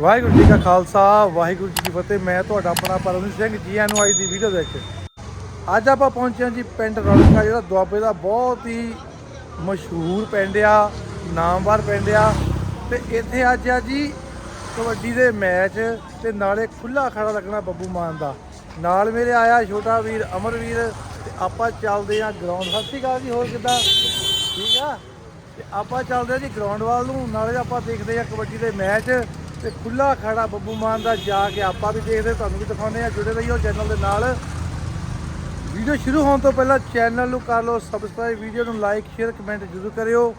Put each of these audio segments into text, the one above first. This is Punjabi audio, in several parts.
ਵਾਹਿਗੁਰੂ ਜੀ ਕਾ ਖਾਲਸਾ, ਵਾਹਿਗੁਰੂ ਜੀ ਕੀ ਫਤਿਹ। ਮੈਂ ਤੁਹਾਡਾ ਆਪਣਾ ਪਰਮਜੀਤ ਸਿੰਘ ਜੀ ਆਇਆਂ ਨੂੰ ਅੱਜ ਦੀ ਵੀਡੀਓ ਦੇ ਵਿੱਚ ਅੱਜ ਆਪਾਂ ਪਹੁੰਚੇ ਹਾਂ ਜੀ ਪਿੰਡ ਰੌਣਕਾ ਜਿਹੜਾ ਦੁਆਬੇ ਦਾ ਬਹੁਤ ਹੀ ਮਸ਼ਹੂਰ ਪਿੰਡ ਆ, ਨਾਮਵਰ ਪਿੰਡ ਆ। ਤੇ ਇੱਥੇ ਅੱਜ ਆ ਜੀ ਕਬੱਡੀ ਦੇ ਮੈਚ, ਤੇ ਨਾਲੇ ਖੁੱਲਾ ਖੜਾ ਲੱਗਣਾ ਬੱਬੂ ਮਾਨ ਦਾ। ਨਾਲ ਮੇਰੇ ਆਇਆ ਛੋਟਾ ਵੀਰ ਅਮਰਵੀਰ, ਤੇ ਆਪਾਂ ਚੱਲਦੇ ਆ ਗਰਾਊਂਡ ਸਤਿ ਸ਼੍ਰੀ ਅਕਾਲ ਜੀ, ਹੋਰ ਕਿੱਦਾਂ? ਠੀਕ ਆ? ਤੇ ਆਪਾਂ ਚੱਲਦੇ ਆ ਜੀ ਗਰਾਊਂਡ ਵੱਲ ਨੂੰ, ਨਾਲੇ ਆਪਾਂ ਦੇਖਦੇ ਆ ਕਬੱਡੀ ਦੇ ਮੈਚ। ਤੇ ਖੁੱਲਾ ਖੜਾ ਬੱਬੂ ਮਾਨ ਦਾ ਜਾ ਕੇ ਆਪਾਂ ਵੀ ਦੇਖਦੇ, ਤੁਹਾਨੂੰ ਵੀ ਦਿਖਾਉਂਦੇ ਆ ਜੁੜੇ ਰਹੀਓ ਚੈਨਲ ਦੇ ਨਾਲ। ਵੀਡੀਓ ਸ਼ੁਰੂ ਹੋਣ ਤੋਂ ਪਹਿਲਾਂ ਚੈਨਲ ਨੂੰ ਕਰ ਲਓ ਸਬਸਕ੍ਰਾਈਬ ਵੀਡੀਓ ਨੂੰ ਲਾਈਕ ਸ਼ੇਅਰ ਕਮੈਂਟ ਜ਼ਰੂਰ ਕਰਿਓ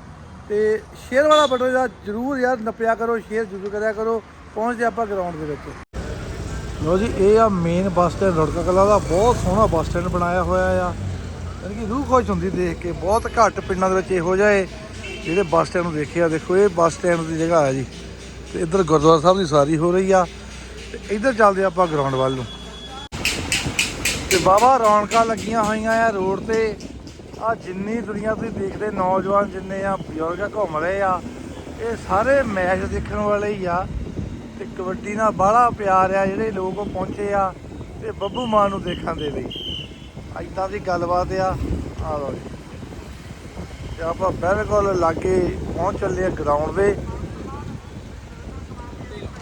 ਤੇ ਸ਼ੇਅਰ ਵਾਲਾ ਬਟਨ ਦਾ ਜ਼ਰੂਰ ਯਾਰ ਨੱਪਿਆ ਕਰੋ ਸ਼ੇਅਰ ਜ਼ਰੂਰ ਕਰਿਆ ਕਰੋ ਪਹੁੰਚਦੇ ਆਪਾਂ ਗਰਾਊਂਡ ਦੇ ਵਿੱਚ। ਲੋ ਜੀ, ਇਹ ਆ ਮੇਨ ਬੱਸ ਸਟੈਂਡ ਰੁੜਕਾ ਕਲਾ ਦਾ ਬਹੁਤ ਸੋਹਣਾ ਬੱਸ ਸਟੈਂਡ ਬਣਾਇਆ ਹੋਇਆ ਆ। ਯਾਨੀ ਕਿ ਰੂਹ ਖੁਸ਼ ਹੁੰਦੀ ਦੇਖ ਕੇ, ਬਹੁਤ ਘੱਟ ਪਿੰਡਾਂ ਦੇ ਵਿੱਚ ਇਹੋ ਜਿਹਾ ਏ ਜਿਹੜੇ ਬੱਸ ਸਟੈਂਡ ਨੂੰ ਦੇਖਿਆ, ਦੇਖੋ ਇਹ ਬੱਸ ਸਟੈਂਡ ਦੀ ਜਗ੍ਹਾ ਹੈ ਜੀ। ਤੇ ਇੱਧਰ ਗੁਰਦੁਆਰਾ ਸਾਹਿਬ ਦੀ ਸਾਰੀ ਹੋ ਰਹੀ ਆ ਤੇ ਇੱਧਰ ਚੱਲਦੇ ਆਪਾਂ ਗਰਾਊਂਡ ਵੱਲ ਨੂੰ। ਤੇ ਬਾਬਾ ਰੌਣਕਾਂ ਲੱਗੀਆਂ ਹੋਈਆਂ ਆ ਰੋਡ ਤੇ। ਆ ਜਿੰਨੀ ਦੁਨੀਆ ਤੁਸੀਂ ਦੇਖਦੇ ਨੌਜਵਾਨ ਜਿੰਨੇ ਆ, ਬਜ਼ੁਰਗ ਘੁੰਮ ਰਹੇ ਆ, ਇਹ ਸਾਰੇ ਮੈਚ ਦੇਖਣ ਵਾਲੇ ਹੀ ਆ। ਤੇ ਕਬੱਡੀ ਨਾਲ ਬਾਹਲਾ ਪਿਆਰ ਆ, ਜਿਹੜੇ ਲੋਕ ਉਹ ਪਹੁੰਚੇ ਆ ਤੇ ਬੱਬੂ ਮਾਨ ਨੂੰ ਦੇਖਣ ਦੇ ਲਈ। ਐਦਾਂ ਦੀ ਗੱਲਬਾਤ ਆ ਆ ਲਓ ਜੀ। ਤੇ ਆਪਾਂ ਬਿਲਕੁਲ ਲਾਗੇ ਪਹੁੰਚ ਚੱਲੇ ਆ ਗਰਾਊਂਡ ਦੇ।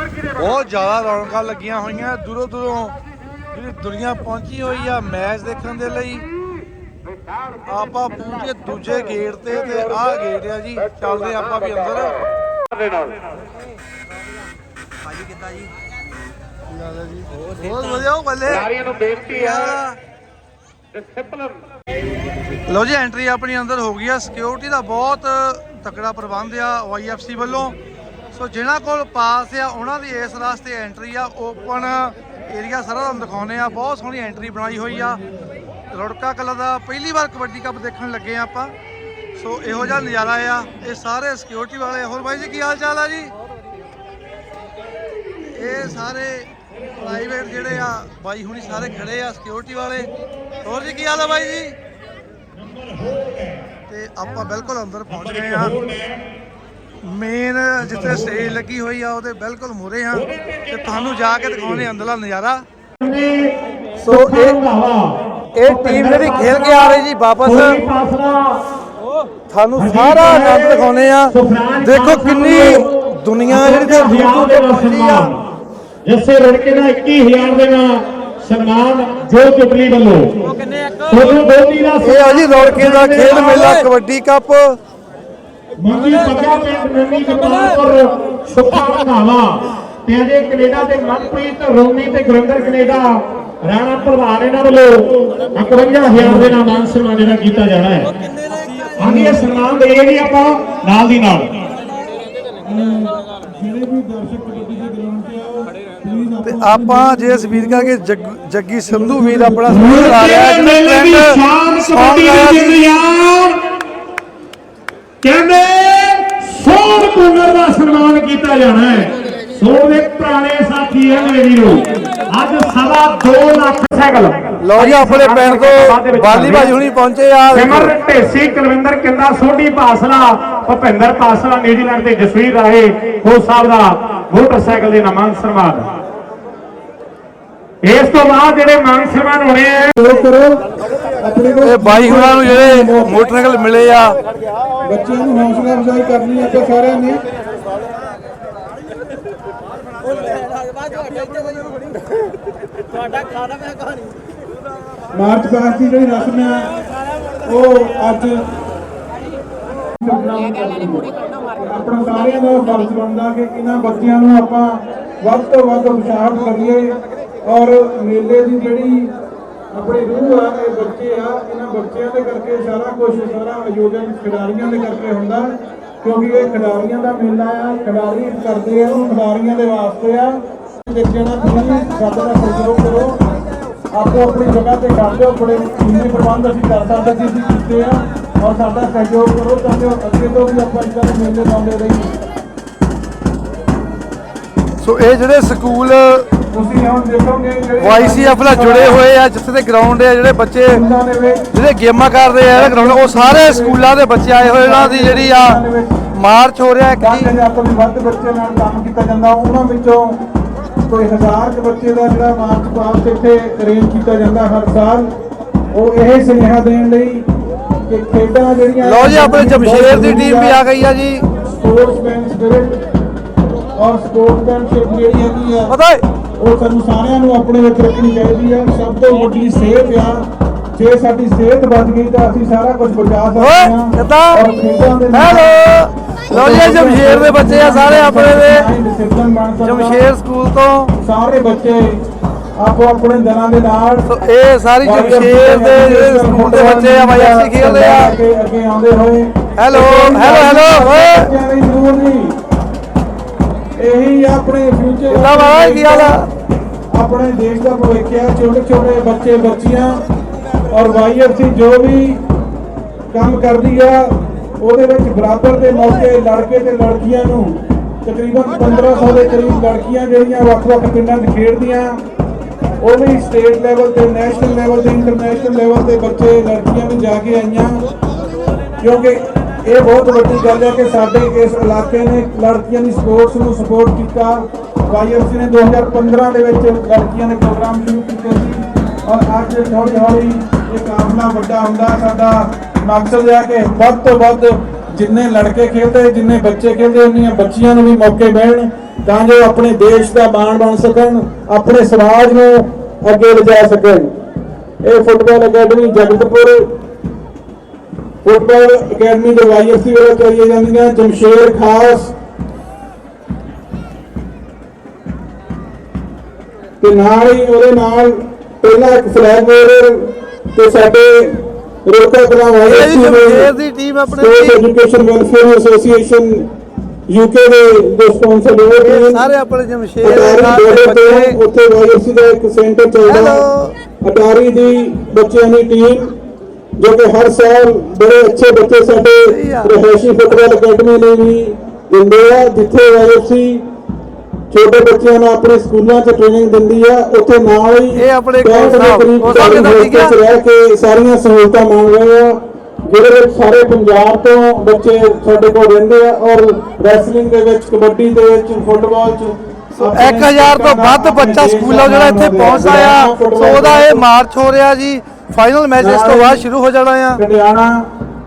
ਬਹੁਤ ਜ਼ਿਆਦਾ ਰੌਣਕਾਂ ਲੱਗੀਆਂ ਹੋਈਆਂ ਦੂਰੋਂ ਦੂਰੋਂ। ਜਿਹੜੀ ਦੁਨੀਆ ਪਹੁੰਚੀ ਹੋਈ ਆ ਮੈਚ ਦੇਖਣ ਦੇ ਲਈ। ਆਪਾਂ ਪੂਰੇ ਦੂਜੇ ਗੇਟ ਤੇ ਤੇ ਆਹ ਗੇਟ ਆ ਜੀ। ਚੱਲਦੇ ਆਪਾਂ ਵੀ ਅੰਦਰ। ਭਾਜੀ ਕਿੱਦਾਂ ਜੀ? ਜੀ ਬਹੁਤ ਵਧੀਆ ਉਹ ਬੱਲੇ। ਸਾਰਿਆਂ ਨੂੰ ਬੇਨਤੀ ਹੈ। ਆ ਡਿਸਪਲਿਨ ਲਓ ਜੀ ਐਂਟਰੀ ਆਪਣੀ ਅੰਦਰ ਹੋ ਗਈ ਆ। ਸਿਕਿਉਰਿਟੀ ਦਾ ਬਹੁਤ ਤਕੜਾ ਪ੍ਰਬੰਧ ਆ ਵਾਈਐਫਸੀ ਵੱਲੋਂ। ਸੋ ਜਿਹਨਾਂ ਕੋਲ ਪਾਸ ਆ, ਉਹਨਾਂ ਦੀ ਇਸ ਰਸਤੇ ਐਂਟਰੀ ਆ। ਓਪਨ ਏਰੀਆ ਸਾਰਾ ਤੁਹਾਨੂੰ ਦਿਖਾਉਨੇ ਆ। ਬਹੁਤ ਸੋਹਣੀ ਐਂਟਰੀ ਬਣਾਈ ਹੋਈ ਆ। ਰੁੜਕਾ ਕਲਾ ਦਾ ਪਹਿਲੀ ਵਾਰ ਕਬੱਡੀ ਕੱਪ ਦੇਖਣ ਲੱਗੇ ਆ ਆਪਾਂ। ਸੋ ਇਹੋ ਜਿਹਾ ਨਜ਼ਾਰਾ ਆ। ਇਹ ਸਾਰੇ ਸਿਕਿਉਰਿਟੀ ਵਾਲੇ। ਹੋਰ ਬਾਈ ਜੀ, ਕੀ ਹਾਲ ਚਾਲ ਆ ਜੀ? ਇਹ ਸਾਰੇ ਪ੍ਰਾਈਵੇਟ ਜਿਹੜੇ ਆ, ਬਾਈ ਹੁਣੀ ਸਾਰੇ ਖੜੇ ਆ ਸਿਕਿਉਰਿਟੀ ਵਾਲੇ। ਹੋਰ ਜੀ, ਕੀ ਹਾਲ ਆ ਬਾਈ ਜੀ? ਤੇ ਆਪਾਂ ਬਿਲਕੁਲ ਅੰਦਰ ਪਹੁੰਚ ਗਏ ਆ। ਮੇਨ ਜਿੱਥੇ ਸਟੇਜ ਲੱਗੀ ਹੋਈ ਆ ਉਹਦੇ ਬਿਲਕੁਲ ਮੂਹਰੇ ਆ ਤੇ ਤੁਹਾਨੂੰ ਜਾ ਕੇ ਦਿਖਾਉਣੇ ਅੰਦਰਲਾ ਨਜ਼ਾਰਾ। ਸੋ ਇਹ ਇਹ ਟੀਮ ਜਿਹੜੀ ਖੇਲ ਕੇ ਆ ਰਹੀ ਜੀ ਵਾਪਸ। ਤੁਹਾਨੂੰ ਸਾਰਾ ਆਨੰਦ ਦਿਖਾਉਣੇ ਆ ਦੇਖੋ ਕਿੰਨੀ ਦੁਨੀਆ ਜਿਹੜੀ ਤੇ ਦੂਰ ਦੂਰ ਤੋਂ ਪਹੁੰਚੀ ਆ। ਜਿਸੇ ਰੜਕੇ ਦਾ 21000 ਦੇ ਨਾਲ ਸਨਮਾਨ ਜੋ ਚੁਟਲੀ ਵੱਲੋਂ। ਤੁਹਾਨੂੰ ਦੋਤੀ ਦਾ ਇਹ ਆ ਜੀ ਰੌੜਕੇ ਦਾ ਖੇਡ ਮੇਲਾ ਕਬੱਡੀ ਕੱਪ। ਮੰਗੀ ਪੱਗਾ ਪਿੰਡ ਨੰਨੀ ਗੁਰਦਾਸਪੁਰ ਸੁੱਖਾ ਰੰਧਾਵਾ ਤੇ ਅਜੇ ਕੈਨੇਡਾ ਤੇ ਮਨਪ੍ਰੀਤ ਰੋਮੀ ਤੇ ਗੁਰਿੰਦਰ ਕੈਨੇਡਾ ਰਾਣਾ ਪ੍ਰਧਾਨ ਇਹਨਾਂ ਵੱਲੋਂ 51000 ਦੇ ਨਾਲ ਮਾਨ ਸਨਮਾਨ ਜਿਹੜਾ ਕੀਤਾ ਜਾਣਾ ਹੈ। ਹਾਂਜੀ ਇਹ ਸਨਮਾਨ ਦੇ ਰਹੇ ਆਪਾਂ ਨਾਲ ਦੀ ਨਾਲ। ਤੇ ਆਪਾਂ ਜੇ ਇਸ ਵੀਰ ਕਰਕੇ ਜੱਗ- ਜੱਗੀ ਸੰਧੂ ਵੀਰ ਆਪਣਾ ਸਪੋਰਟ ਆ ਰਿਹਾ ਹੈ ਜਿਹਨੇ ਦੀ trend ਸ਼ਾਨ ਕਬੱਡੀ ਦੀ ਸੀ। ਜਿੰਦ ਯਾਰ ਕਹਿੰਦੇ ਸੋਨ ਕੁੰਨਰ ਦਾ ਸਨਮਾਨ ਕੀਤਾ ਜਾਣਾ ਹੈ। ਸੋਨ ਦੇ ਪੁਰਾਣੇ ਸਾਥੀ ਹੈ ਮੇਰੇ ਵੀਰੋ। ਅੱਜ ਸਵਾ 2 ਲੱਖ ਸਾਈਕਲ। ਲਓ ਜੀ ਆਪਣੇ ਪਿੰਡ ਤੋਂ ਬਾਲੀ ਭਾਜੀ ਹੁਣੀ ਪਹੁੰਚੇ ਆ। ਸਿਮਰ ਢੇਸੀ ਕੁਲਵਿੰਦਰ ਕਿੰਦਾ ਸੋਢੀ ਪਾਸਲਾ ਭੁਪਿੰਦਰ ਪਾਸਲਾ ਨਿਊਜ਼ੀਲੈਂਡ ਤੇ ਜਸਵੀਰ ਰਾਏ ਹੋ ਸਾਹਿਬ ਦਾ ਮੋਟਰਸਾਈਕਲ ਦੇ ਨਾਮਾਂ ਸਨਮਾਨ। ਇਸ ਤੋਂ ਬਾਅਦ ਜਿਹੜੇ ਮਾਨ ਸਨਮਾਨ ਹੋਣੇ ਆ ਇਹ ਬਾਈ ਹੁਣਾਂ ਨੂੰ ਜਿਹੜੇ ਮੋਟਰਸਾਈਕਲ ਮਿਲੇ ਆ। ਬੱਚਿਆਂ ਨੂੰ ਹੌਸਲਾ ਅਫਜ਼ਾਈ ਕਰਨੀ ਆਪਾਂ ਸਾਰਿਆਂ ਨੇ। ਤੁਹਾਡਾ ਖਾਣਾ ਮੈਂ ਕਹਾਣੀ ਮਾਰਚ ਪਾਸਟ ਦੀ ਜਿਹੜੀ ਰਸਮ ਆ ਉਹ ਅੱਜ ਆਪਣਾ ਸਾਰਿਆਂ ਦਾ ਫਰਜ਼ ਬਣਦਾ ਕਿ ਇਹਨਾਂ ਬੱਚਿਆਂ ਨੂੰ ਆਪਾਂ ਵੱਧ ਤੋਂ ਵੱਧ ਉਤਸ਼ਾਹਿਤ ਕਰੀਏ ਔਰ ਮੇਲੇ ਦੀ ਜਿਹੜੀ ਆਪਣੀ ਰੂਹ ਆ ਇਹ ਬੱਚੇ ਆ, ਇਹਨਾਂ ਬੱਚਿਆਂ ਦੇ ਕਰਕੇ ਸਾਰਾ ਕੁਝ ਸਾਰਾ ਆਯੋਜਨ ਖਿਡਾਰੀਆਂ ਦੇ ਕਰਕੇ ਹੁੰਦਾ। ਕਿਉਂਕਿ ਇਹ ਖਿਡਾਰੀਆਂ ਦਾ ਮੇਲਾ ਆ, ਖਿਡਾਰੀ ਕਰਦੇ ਆ, ਉਹ ਖਿਡਾਰੀਆਂ ਦੇ ਵਾਸਤੇ ਆ। ਬੱਚਿਆਂ ਤੁਸੀਂ ਸਾਡਾ ਦਾ ਸਹਿਯੋਗ ਕਰੋ, ਆਪੋ ਆਪਣੀ ਜਗ੍ਹਾ ਤੇ ਕਰ ਦਿਓ ਬੜੇ ਜਿੰਨੇ ਪ੍ਰਬੰਧ ਅਸੀਂ ਕਰ ਸਕਦੇ ਸੀ, ਅਸੀਂ ਕੀਤੇ ਆ। ਔਰ ਸਾਡਾ ਸਹਿਯੋਗ ਕਰੋ, ਤਾਂ ਕਿ ਅੱਗੇ ਤੋਂ ਵੀ ਆਪਾਂ ਇਦਾਂ ਦੇ ਮੇਲੇ ਲਾਉਂਦੇ ਰਹੀਏ। ਸੋ ਇਹ ਜਿਹੜੇ ਸਕੂਲ ਤੁਸੀਂ ਹੁਣ ਦੇਖੋਗੇ ਜਿਹੜੇ ਵਾਈਸੀਐਫ ਨਾਲ ਜੁੜੇ ਹੋਏ ਆ ਜਿੱਥੇ ਦੇ ਗਰਾਊਂਡ ਆ ਜਿਹੜੇ ਬੱਚੇ ਜਿਹੜੇ ਗੇਮਾਂ ਕਰਦੇ ਆ ਗਰਾਊਂਡ ਉਹ ਸਾਰੇ ਸਕੂਲਾਂ ਦੇ ਬੱਚੇ ਆਏ ਹੋਏ ਉਹਨਾਂ ਦੀ ਜਿਹੜੀ ਆ ਮਾਰਚ ਹੋ ਰਿਹਾ ਕਿ ਹਜ਼ਾਰ ਤੋਂ ਵੀ ਵੱਧ ਬੱਚੇ ਨਾਲ ਕੰਮ ਕੀਤਾ ਜਾਂਦਾ। ਉਹਨਾਂ ਵਿੱਚੋਂ ਕੋਈ ਹਜ਼ਾਰ ਕੁ ਬੱਚੇ ਦਾ ਜਿਹੜਾ ਮਾਰਚ ਪਾਸ ਇੱਥੇ ਅਰੇਂਜ ਕੀਤਾ ਜਾਂਦਾ ਹਰ ਸਾਲ। ਉਹ ਇਹ ਸੁਨੇਹਾ ਦੇਣ ਲਈ ਕਿ ਖੇਡਾਂ ਜਿਹੜੀਆਂ ਲਓ ਜੀ ਆਪਣੇ ਜਮਸ਼ੇਰ ਦੀ ਟੀਮ ਵੀ ਆ। ਗਈ ਆ ਜੀ। ਸਪੋਰਟਸਮੈਨ ਸਪਿਰਿਟ ਔਰ ਸਪੋਰਟਸਮੈਨਸ਼ਿਪ ਜਿਹੜੀ ਹੈਗੀ ਆ। ਪਤਾ ਹੈ ਉਹ ਸਾਨੂੰ ਸਾਰਿਆਂ ਨੂੰ ਆਪਣੇ ਵਿੱਚ ਰੱਖਣੀ ਚਾਹੀਦੀ ਆ। ਸਭ ਤੋਂ ਵੱਡੀ ਸਿਹਤ ਆ। ਜੇ ਸਾਡੀ ਸਿਹਤ ਬਚ ਗਈ ਤਾਂ ਅਸੀਂ ਸਾਰਾ ਕੁਝ ਬਚਾ ਸਕਦੇ ਹਾਂ। ਕਿੱਦਾਂ ਹੈਲੋ। ਜਮਸ਼ੇਰ ਦੇ ਬੱਚੇ ਆ ਸਾਰੇ ਆਪਣੇ ਦੇ। ਜਮਸ਼ੇਰ ਸਕੂਲ ਤੋਂ। ਸਾਰੇ ਬੱਚੇ ਆਪੋ ਆਪਣੇ ਦਲਾਂ ਦੇ ਨਾਲ। ਇਹ ਸਾਰੀ ਜਮਸ਼ੇਰ ਦੇ ਜਿਹੜੇ ਸਕੂਲ ਦੇ ਬੱਚੇ ਆ ਬਾਈ ਅਸੀਂ ਖੇਡਦੇ ਆ। ਅੱਗੇ ਅੱਗੇ ਆਉਂਦੇ ਹੋਏ। ਹੈਲੋ ਹੈਲੋ ਹੈਲੋ ਓਏ। ਇਹੀ ਆਪਣੇ ਫਿਊਚਰ ਕਿੱਦਾਂ ਬਾਬਾ ਕੀ ਹਾਲ ਆ? ਆਪਣੇ ਦੇਸ਼ ਦਾ ਭਵਿੱਖ ਹੈ ਛੋਟੇ ਛੋਟੇ ਬੱਚੇ ਬੱਚੀਆਂ ਔਰ ਵਾਈਐਫਸੀ ਜੋ ਵੀ ਕੰਮ ਕਰਦੀ ਆ ਉਹਦੇ ਵਿੱਚ ਬਰਾਬਰ ਦੇ ਮੌਕੇ ਲੜਕੇ ਤੇ ਲੜਕੀਆਂ ਨੂੰ ਤਕਰੀਬਨ 1500 ਦੇ ਕਰੀਬ ਲੜਕੀਆਂ ਜਿਹੜੀਆਂ ਵੱਖ-ਵੱਖ ਪਿੰਡਾਂ 'ਚ ਖੇਡਦੀਆਂ ਉਹ ਵੀ ਸਟੇਟ ਲੈਵਲ ਤੇ ਨੈਸ਼ਨਲ ਲੈਵਲ ਤੇ ਇੰਟਰਨੈਸ਼ਨਲ ਲੈਵਲ ਤੇ ਬੱਚੇ ਲੜਕੀਆਂ ਵੀ ਜਾ ਕੇ ਆਈਆਂ ਕਿਉਂਕਿ ਇਹ ਬਹੁਤ ਵੱਡੀ ਗੱਲ ਹੈ ਕਿ ਸਾਡੇ ਇਸ ਇਲਾਕੇ ਨੇ ਲੜਕੀਆਂ ਦੀ ਸਪੋਰਟਸ ਨੂੰ ਸਪੋਰਟ ਕੀਤਾ। ਵਾਈਐਫਸੀ ਨੇ 2015 ਦੇ ਵਿੱਚ ਲੜਕੀਆਂ ਦੇ ਪ੍ਰੋਗਰਾਮ ਸ਼ੁਰੂ ਕੀਤੇ ਸੀ। ਔਰ ਅੱਜ ਹੌਲੀ ਹੌਲੀ ਇਹ ਕਾਫਲਾ ਵੱਡਾ ਹੁੰਦਾ ਸਾਡਾ ਮਕਸਦ ਹੈ ਕਿ ਵੱਧ ਤੋਂ ਵੱਧ ਜਿੰਨੇ ਲੜਕੇ ਖੇਡਦੇ, ਜਿੰਨੇ ਬੱਚੇ ਖੇਡਦੇ ਉਨੀਆਂ ਬੱਚੀਆਂ ਨੂੰ ਵੀ ਮੌਕੇ ਮਿਲਣ ਤਾਂ ਜੋ ਆਪਣੇ ਦੇਸ਼ ਦਾ ਮਾਣ ਬਣ ਸਕਣ, ਆਪਣੇ ਸਮਾਜ ਨੂੰ ਅੱਗੇ ਲਿਜਾ ਸਕਣ। ਇਹ football academy Jagatpur football academy ਦੇ ਵਾਈਐਫਸੀ ਵੱਲੋਂ ਚਲਾਈਆਂ ਜਾਂਦੀਆਂ ਜਮਸ਼ੇਰ ਖਾਸ। ਤੇ ਨਾਲ ਹੀ ਉਹਦੇ ਨਾਲ ਪਹਿਲਾ ਇੱਕ ਫਲੈਗ ਬੇਅਰਰ ਤੇ ਸਾਡੇ ਰੋਕਾ ਕਲਾ ਜਮਸ਼ੇਰ ਦੇ ਟੀਮ ਆਪਣੇ ਐਜੂਕੇਸ਼ਨ ਵੈਲਫੇਅਰ ਐਸੋਸੀਏਸ਼ਨ ਯੂਕੇ ਦੇ ਦੇ ਸਪਾਂਸਰ ਟੀਮ ਸਾਰੇ ਆਪਣੇ ਜਮਸ਼ੇਰ ਦੇ ਬੱਚੇ। ਉੱਥੇ ਵਾਈਐਫਸੀ ਦਾ ਇੱਕ ਸੈਂਟਰ ਚੱਲਦਾ. ਅਟਾਰੀ ਦੀ ਬੱਚਿਆਂ ਦੀ ਟੀਮ ਜੋ ਕਿ ਹਰ ਸਾਲ ਬੜੇ ਅੱਛੇ ਬੱਚੇ ਸਾਡੇ। ਰਿਹਾਇਸ਼ੀ ਫੁੱਟਬਾਲ ਅਕੈਡਮੀ ਲਈ ਵੀ ਦਿੰਦੇ ਆ ਜਿੱਥੇ ਵਾਈਐਫਸੀ ਛੋਟੇ ਬੱਚਿਆਂ ਨੂੰ ਆਪਣੇ ਸਕੂਲਾਂ 'ਚ ਟ੍ਰੇਨਿੰਗ ਦਿੰਦੀ ਆ ਉੱਥੇ ਨਾਲ ਹੀ ਇਹ ਆਪਣੇ ਦੇ ਸਾਹਿਬ। ਰਹਿ ਕੇ ਸਾਰੀਆਂ ਸਹੂਲਤਾਂ ਮੰਗ ਰਹੇ ਆ ਜਿਹਦੇ ਵਿੱਚ ਸਾਰੇ ਪੰਜਾਬ ਤੋਂ ਬੱਚੇ ਸਾਡੇ ਕੋਲ ਰਹਿੰਦੇ ਆ ਔਰ ਰੈਸਲਿੰਗ ਦੇ ਵਿੱਚ ਕਬੱਡੀ ਦੇ ਵਿੱਚ ਫੁੱਟਬਾਲ 'ਚ ਆਪਣੇ 1000 ਤੋਂ ਵੱਧ ਬੱਚਾ ਸਕੂਲਾਂ ਜਿਹੜਾ ਇੱਥੇ ਨਾਮ ਪਹੁੰਚਦਾ ਆ ਸੋ ਉਹਦਾ ਇਹ ਮਾਰਚ ਹੋ ਰਿਹਾ ਜੀ ਫਾਈਨਲ ਮੈਚ ਇਸ ਤੋਂ ਬਾਅਦ ਸ਼ੁਰੂ ਹੋ ਜਾਣਾ ਆ। ਕੜਿਆਣਾ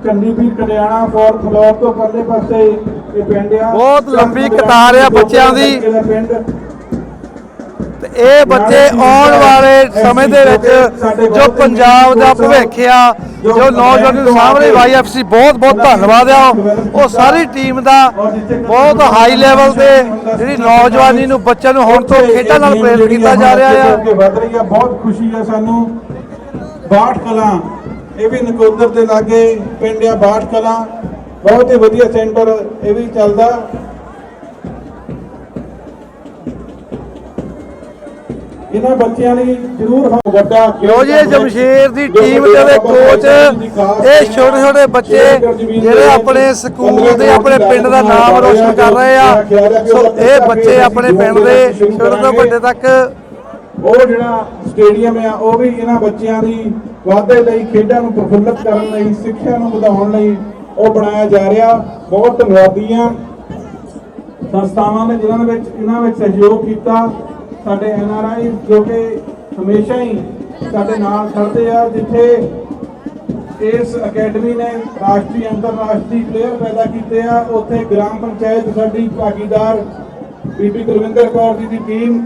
ਕੰਦੀਪੀ ਕੜਿਆਣਾ ਫੋਰ ਫਲੋਰ ਤੋਂ ਪਰਲੇ ਪਾਸੇ ਇਹ ਪਿੰਡ ਆ। ਬਹੁਤ ਲੰਬੀ ਕਤਾਰ ਆ ਬੱਚਿਆਂ ਦੀ। ਤੇ ਇਹ ਬੱਚੇ ਆਉਣ ਵਾਲੇ ਸਮੇਂ ਦੇ ਵਿੱਚ ਜੋ ਪੰਜਾਬ ਦਾ ਭਵਿੱਖ ਆ ਜੋ ਨੌਜਵਾਨ ਨੂੰ ਸਾਹਮਣੇ ਵਾਈਐਫਸੀ ਬਹੁਤ ਬਹੁਤ ਧੰਨਵਾਦ ਆ। ਉਹ ਸਾਰੀ ਟੀਮ ਦਾ ਬਹੁਤ ਹਾਈ ਲੈਵਲ ਤੇ ਜਿਹੜੀ ਨੌਜਵਾਨੀ ਨੂੰ ਬੱਚਿਆਂ ਨੂੰ ਹੁਣ ਤੋਂ ਖੇਡਾਂ ਨਾਲ ਪ੍ਰੇਰਿਤ ਕੀਤਾ ਜਾ ਰਹੀ ਆ ਬਹੁਤ ਖੁਸ਼ੀ ਆ ਸਾਨੂੰ। ਬਾਠ ਕਲਾਂ ਇਹ ਵੀ ਨਕੋਦਰ ਦੇ ਲਾਗੇ ਪਿੰਡ ਆ ਬਾਠ ਕਲਾਂ। ਬਹੁਤ ਹੀ ਵਧੀਆ ਸੈਂਟਰ ਇਹ ਵੀ ਚੱਲਦਾ। ਇਹਨਾਂ ਬੱਚਿਆਂ ਲਈ ਜ਼ਰੂਰ ਵੱਡਾ ਲੋ ਜੀ ਜਮਸ਼ੇਰ ਦੀ ਟੀਮ ਦੇ ਦੇ ਕੋਚ ਇਹ ਛੋਟੇ ਛੋਟੇ ਬੱਚੇ ਜਿਹੜੇ ਆਪਣੇ ਸਕੂਲ ਦੇ ਆਪਣੇ ਪਿੰਡ ਦਾ ਨਾਮ ਰੋਸ਼ਨ ਕਰ ਰਹੇ ਆ। ਸੋ ਇਹ ਬੱਚੇ ਆਪਣੇ ਪਿੰਡ ਦੇ ਛੋਟੇ ਤੋਂ ਵੱਡੇ ਤੱਕ ਉਹ ਜਿਹੜਾ ਸਟੇਡੀਅਮ ਆ, ਉਹ ਵੀ ਇਹਨਾਂ ਬੱਚਿਆਂ ਦੀ ਵਾਧੇ ਲਈ ਖੇਡਾਂ ਨੂੰ ਪ੍ਰਫੁੱਲਤ ਕਰਨ ਲਈ, ਸਿੱਖਿਆ ਨੂੰ ਵਧਾਉਣ ਲਈ ਉਹ ਬਣਾਇਆ ਜਾ ਰਿਹਾ। ਬਹੁਤ ਧੰਨਵਾਦੀਆਂ ਸੰਸਥਾਵਾਂ ਨੇ ਜਿਨ੍ਹਾਂ ਦੇ ਵਿੱਚ, ਇਹਨਾਂ ਵਿੱਚ ਸਹਿਯੋਗ ਕੀਤਾ। ਸਾਡੇ ਐੱਨ ਆਰ ਆਈ ਜੋ ਕਿ ਹਮੇਸ਼ਾ ਹੀ ਸਾਡੇ ਨਾਲ ਖੜਦੇ ਆ, ਜਿੱਥੇ ਇਸ ਅਕੈਡਮੀ ਨੇ ਰਾਸ਼ਟਰੀ, ਅੰਤਰਰਾਸ਼ਟਰੀ ਪਲੇਅਰ ਪੈਦਾ ਕੀਤੇ ਆ। ਉੱਥੇ ਗ੍ਰਾਮ ਪੰਚਾਇਤ ਸਾਡੀ ਭਾਗੀਦਾਰ ਬੀਬੀ ਕੁਲਵਿੰਦਰ ਕੌਰ ਜੀ ਦੀ ਟੀਮ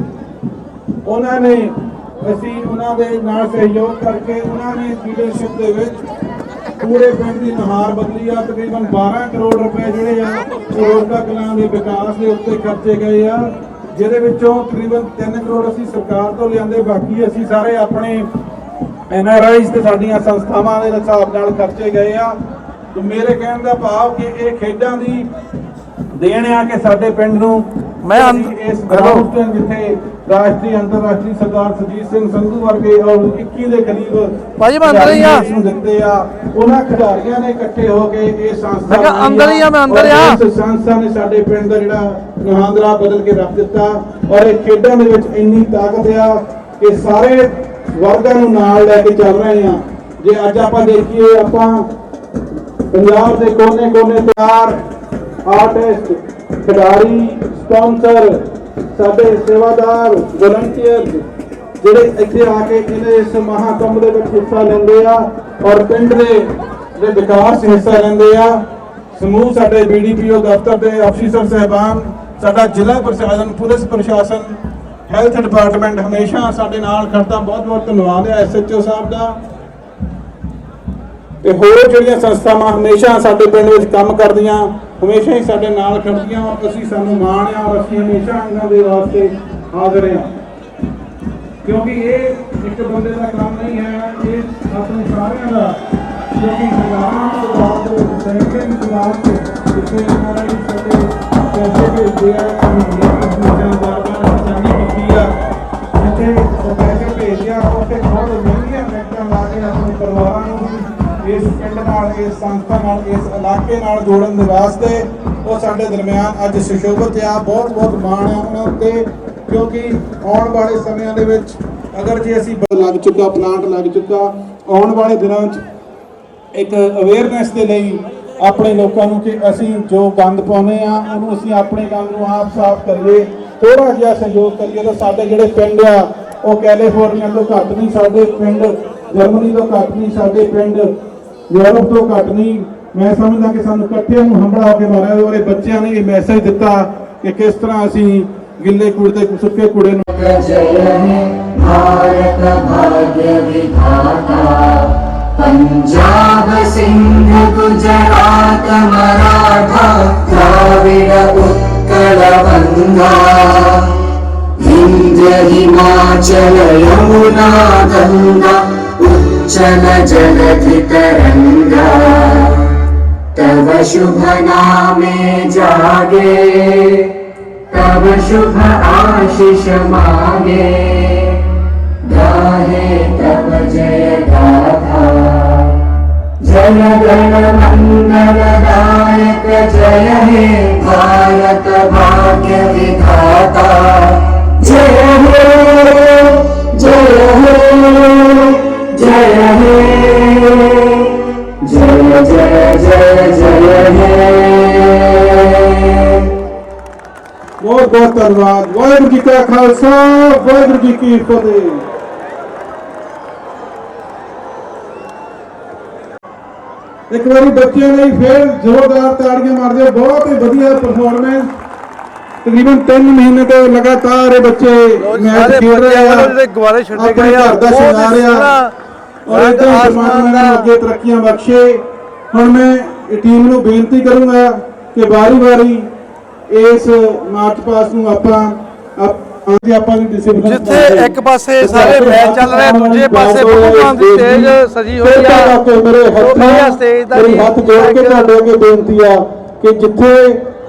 ਉਹਨਾਂ ਨੇ, ਅਸੀਂ ਉਹਨਾਂ ਦੇ ਨਾਲ ਸਹਿਯੋਗ ਕਰਕੇ ਉਹਨਾਂ ਨੇ ਲੀਡਰਸ਼ਿਪ ਦੇ ਵਿੱਚ ਪੂਰੇ ਪਿੰਡ ਦੀ ਨਹਾਰ ਬਦਲੀ ਆ। ਤਕਰੀਬਨ 12 ਕਰੋੜ ਰੁਪਏ ਜਿਹੜੇ ਆ, ਉਹ ਰੋਜ਼ਗਾਰ ਕਲਾਂ ਦੇ ਵਿਕਾਸ ਦੇ ਉੱਤੇ ਖਰਚੇ ਗਏ ਆ, ਜਿਹਦੇ ਵਿੱਚੋਂ ਤਕਰੀਬਨ 3 ਕਰੋੜ ਅਸੀਂ ਸਰਕਾਰ ਤੋਂ ਲਿਆਂਦੇ, ਬਾਕੀ ਅਸੀਂ ਸਾਰੇ ਆਪਣੇ ਐਨਆਰਆਈਜ਼ ਤੇ ਸਾਡੀਆਂ ਸੰਸਥਾਵਾਂ ਦੇ ਹਿਸਾਬ ਨਾਲ ਖਰਚੇ ਗਏ ਆ। ਤੇ ਮੇਰੇ ਕਹਿਣ ਦਾ ਭਾਵ ਕਿ ਇਹ ਖੇਡਾਂ ਦੀ ਦੇਣ ਆ ਕਿ ਸਾਡੇ ਪਿੰਡ ਨੂੰ। ਮੈਂ ਇਸ ਗਰਾਊਂਡ ਤੇ ਜਿੱਥੇ ਰਾਸ਼ਟਰੀ ਅੰਤਰਰਾਸ਼ਟਰੀ ਸਰਦਾਰ ਸੁਜੀਤ ਸਿੰਘ ਸੰਧੂ ਵਰਗੇ ਔਰ 21 ਦੇ ਕਰੀਬ ਭਾਜੀ ਮੈਂ ਅੰਦਰ ਹੀ ਆ। ਦੇਸ਼ ਨੂੰ ਦਿੱਤੇ ਆ। ਉਹਨਾਂ ਖਿਡਾਰੀਆਂ ਨੇ ਇਕੱਠੇ ਹੋ ਕੇ ਇਹ ਸੰਸਥਾ ਮੈਂ ਅੰਦਰ ਹੀ ਆ, ਮੈਂ ਅੰਦਰ ਆ। ਇਸ ਸੰਸਥਾ ਨੇ ਸਾਡੇ ਪਿੰਡ ਦਾ ਜਿਹੜਾ ਨਹਾਂਦਰਾ ਬਦਲ ਕੇ ਰੱਖ ਦਿੱਤਾ। ਔਰ ਇਹ ਖੇਡਾਂ ਦੇ ਵਿੱਚ ਇੰਨੀ ਤਾਕਤ ਆ ਕਿ ਸਾਰੇ ਵਰਗਾਂ ਨੂੰ ਨਾਲ ਲੈ ਕੇ ਚੱਲ ਰਹੇ ਆ। ਜੇ ਅੱਜ ਆਪਾਂ ਦੇਖੀਏ ਆਪਾਂ ਪੰਜਾਬ ਦੇ ਕੋਨੇ-ਕੋਨੇ ਤਿਆਰ ਆਰਟਿਸਟ, ਖਿਡਾਰੀ ਸਪਾਂਸਰ ਸਾਡੇ ਸੇਵਾਦਾਰ ਵਲੰਟੀਅਰ ਜਿਹੜੇ ਇੱਥੇ ਆ ਕੇ ਇਹਦੇ ਇਸ ਮਹਾਕੰਮ ਦੇ ਵਿੱਚ ਹਿੱਸਾ ਲੈਂਦੇ ਆ ਔਰ ਪਿੰਡ ਦੇ ਦੇ ਵਿਕਾਸ 'ਚ ਹਿੱਸਾ ਲੈਂਦੇ ਆ। ਸਮੂਹ ਸਾਡੇ ਬੀਡੀਪੀਓ ਦਫ਼ਤਰ ਦੇ ਅਫਸਰ ਸਹਿਬਾਨ, ਸਾਡਾ ਜ਼ਿਲ੍ਹਾ ਪ੍ਰਸ਼ਾਸਨ, ਪੁਲਿਸ ਪ੍ਰਸ਼ਾਸਨ ਹੈਲਥ ਡਿਪਾਰਟਮੈਂਟ ਹਮੇਸ਼ਾ ਸਾਡੇ ਨਾਲ ਖੜਦਾ ਬਹੁਤ ਬਹੁਤ ਧੰਨਵਾਦ ਹੈ ਐਸਐਚਓ ਸਾਹਿਬ ਦਾ। ਤੇ ਹੋਰ ਜਿਹੜੀਆਂ ਸੰਸਥਾਵਾਂ ਹਮੇਸ਼ਾ ਸਾਡੇ ਪਿੰਡ ਵਿੱਚ ਕੰਮ ਕਰਦੀਆਂ, ਹਮੇਸ਼ਾ ਹੀ ਸਾਡੇ ਨਾਲ ਖੜਦੀਆਂ ਔਰ ਅਸੀਂ ਸਾਨੂੰ ਮਾਣ ਆ ਔਰ ਅਸੀਂ ਹਮੇਸ਼ਾ ਇਹਨਾਂ ਦੇ ਵਾਸਤੇ ਹਾਜ਼ਰ ਹਾਂ। ਕਿਉਂਕਿ ਇਹ ਇੱਕ ਬੰਦੇ ਦਾ ਕੰਮ ਨਹੀਂ ਹੈ, ਇਹ ਆਪਣੇ ਸਾਰਿਆਂ ਦਾ ਕਿਉਂਕਿ ਜੋੜਨ ਦੇ ਵਾਸਤੇ ਉਹ ਸਾਡੇ ਦਰਮਿਆਨ ਅੱਜ ਸੁਸ਼ੋਭਿਤ ਆ, ਬਹੁਤ ਬਹੁਤ ਮਾਣ ਆ ਉਹਨਾਂ ਉੱਤੇ, ਕਿਉਂਕਿ ਆਉਣ ਵਾਲੇ ਸਮਿਆਂ ਦੇ ਵਿੱਚ ਅਗਰ ਜੇ ਅਸੀਂ ਲੱਗ ਚੁੱਕਾ, ਪਲਾਂਟ ਲੱਗ ਚੁੱਕਾ, ਆਉਣ ਵਾਲੇ ਦਿਨਾਂ 'ਚ ਇੱਕ ਅਵੇਅਰਨੈਸ ਦੇ ਲਈ ਆਪਣੇ ਲੋਕਾਂ ਨੂੰ ਕਿ ਅਸੀਂ ਜੋ ਗੰਦ ਪਾਉਂਦੇ ਆ, ਉਹਨੂੰ ਅਸੀਂ ਆਪਣੇ ਕੰਮ ਨੂੰ ਆਪ ਸਾਫ਼ ਕਰੀਏ ਥੋੜਾ ਜਿਹਾ ਸਹਿਯੋਗ ਕਰੀਏ, ਤਾਂ ਸਾਡੇ ਜਿਹੜੇ ਪਿੰਡ ਆ, ਉਹ ਕੈਲੀਫੋਰਨੀਆ ਤੋਂ ਘੱਟ ਨਹੀਂ, ਸਾਡੇ ਪਿੰਡ ਜਰਮਨੀ ਤੋਂ ਘੱਟ ਨਹੀਂ, ਸਾਡੇ ਪਿੰਡ ਯੂਰਪ ਤੋਂ ਘੱਟ ਨਹੀਂ ਮੈਂ ਸਮਝਦਾ ਕਿ ਸਾਨੂੰ ਇਕੱਠਿਆਂ ਨੂੰ ਹੰਬੜਾ ਹੋ ਕੇ ਮਾਰਿਆ ਵਾਲੇ ਬੱਚਿਆਂ ਨੇ ਇਹ ਮੈਸੇਜ ਦਿੱਤਾ ਕਿ ਕਿਸ ਤਰ੍ਹਾਂ ਅਸੀਂ ਗਿੱਲੇ ਕੂੜੇ ਤੇ ਸੁੱਕੇ ਕੂੜੇ ਨੂੰ जय हे भारत भाग्य विधाता पंजाब सिंध गुजरात मराठा द्राविड उत्कल गंगा विंध्य हिमाचल यमुना गंगा उच्चल जलधि तरंगा तव शुभ नामे जागे तव शुभ आशीष मागे गाहे तव जय गाथा जय गण मंगल दायक जय हे भारत भाग्य विधाता जय हे जय हे जय हे जय जय जय जय हे ਬਹੁਤ ਬਹੁਤ ਧੰਨਵਾਦ ਵਾਹਿਗੁਰੂ ਜੀ ਕਾ ਖਾਲਸਾ ਵਾਹਿਗੁਰੂ ਜੀ ਕੀ ਫਤਿਹ ਇੱਕ ਵਾਰੀ ਬੱਚਿਆਂ ਲਈ ਫੇਰ ਜ਼ੋਰਦਾਰ ਤਾੜੀਆਂ ਮਾਰਦੇ ਹੋ ਬਹੁਤ ਹੀ ਵਧੀਆ ਪਰਫਾਰਮੈਂਸ ਤਕਰੀਬਨ 3 ਮਹੀਨੇ ਤੋਂ ਲਗਾਤਾਰ ਇਹ ਬੱਚੇ ਮੈਚ ਸਾਰੇ ਖੇਡ ਰਹੇ ਬੱਚਿਆਂ ਆ ਵੱਲੋਂ ਜਿਹੜੇ ਗੁਬਾਰੇ ਛੱਡੇ ਆਪਣੇ ਗਏ ਆ ਘਰ ਦਾ ਬਹੁਤ ਹੀ ਸ਼ਿੰਗਾਰ ਆ ਸੋਹਣਾ ਔਰ ਇਦਾਂ ਆਸਮਾਨ ਦਾ ਨੂੰ ਅੱਗੇ ਤਰੱਕੀਆਂ ਬਖਸ਼ੇ। ਹੁਣ ਮੈਂ ਇਹ ਟੀਮ ਨੂੰ ਬੇਨਤੀ ਕਰੂੰਗਾ ਕਿ ਵਾਰੀ-ਵਾਰੀ ਇਸ ਮਾਰਚ ਪਾਸ ਨੂੰ ਆਪਾਂ ਆਪ- ਹਾਂਜੀ ਆਪਾਂ ਦੀ ਡਿਸਪਲਿਨ ਜਿੱਥੇ ਇੱਕ ਪਾਸੇ ਸਾਰੇ ਮੈਚ ਚੱਲ ਰਹੇ ਦੂਜੇ ਪਾਸੇ ਭਗਵਾਨ ਦੀ ਸਟੇਜ ਸਜੀ ਹੋਈ ਆ। ਮੇਰੇ ਹੱਥ ਸਟੇਜ ਦਾ ਹੱਥ ਜੋੜ ਕੇ ਤੁਹਾਡੇ ਅੱਗੇ ਬੇਨਤੀ ਆ ਕਿ ਜਿੱਥੇ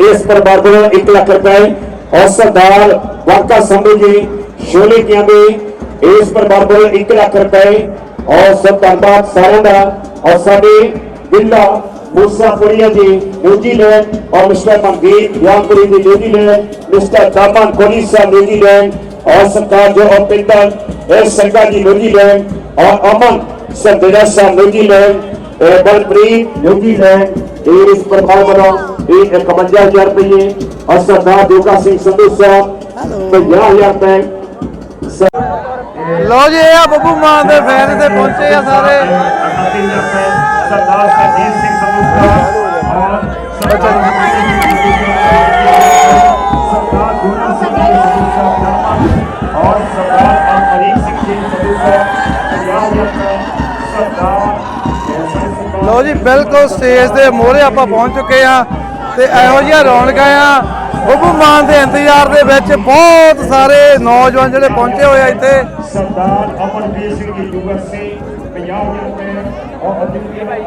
एस प्रवर्धन एक लाख रुपए और सरदार वाका संभू जी, शोले कियाबे एस प्रवर्धन एक लाख रुपए और सब धनबाद सारे का और सभी बिरला मूसा जी न्यूजीलैंड और mister Manveer Yampuri ji New Zealand mister Daman Kohli Sahab न्यूजीलैंद और सरकार जो और पिंदर एस सरकार जी न्यूजीलैंड और अमन सरदेरा साहब न्यूजीलैंड बलप्रीत न्यूजीलैंड इस प्रभाव बनाओ ਪਰਿਵਾਰ ਵੱਲੋਂ ਇਹ 51000 ਰੁਪਏ ਔਰ ਸਰਦਾਰ ਜੋਗਾ ਸਿੰਘ ਸੰਧੂ ਸਾਹਿਬ 50000 ਰੁਪਏ ਲਓ ਜੀ ਇਹ ਆ ਬੱਬੂ ਮਾਨ ਦੇ ਫੈਨ ਤੇ ਪਹੁੰਚੇ ਆ ਸਾਰੇ ਸਰਦਾਰ ਸਰਜੀਤ ਸਿੰਘ ਸਮੂਹਾ ਔਰ ਸਰਦਾਰ ਸਰਦਾਰ ਗੁਰੂ ਸਿੰਘ ਜੀ ਸਮੂਹਾ ਔਰ ਸਰਦਾਰ ਅਮਰੀਕ ਸਿੰਘ ਜੀ ਸਮੂਹਾ ਪੰਜਾਬ ਦੇ ਸਰਦਾਰ ਲਓ ਜੀ ਬਿਲਕੁਲ ਸਟੇਜ ਦੇ ਮੋਹਰੇ ਆਪਾਂ ਪਹੁੰਚ ਚੁੱਕੇ ਆ ਤੇ ਇਹੋ ਜਿਹੀਆਂ ਰੌਣਕਾਂ ਆ। ਬੱਬੂ ਮਾਨ ਦੇ ਇੰਤਜ਼ਾਰ ਦੇ ਵਿੱਚ ਬਹੁਤ ਸਾਰੇ ਨੌਜਵਾਨ ਜਿਹੜੇ ਪਹੁੰਚੇ ਹੋਏ ਆ ਇੱਥੇ। ਸਰਦਾਰ ਅਮਰਵੀਰ ਸਿੰਘ ਜੀ ਯੂਐਸਏ ਪੰਜਾਬ ਦੇ ਔਰ ਅਧਿਕਾਰੀ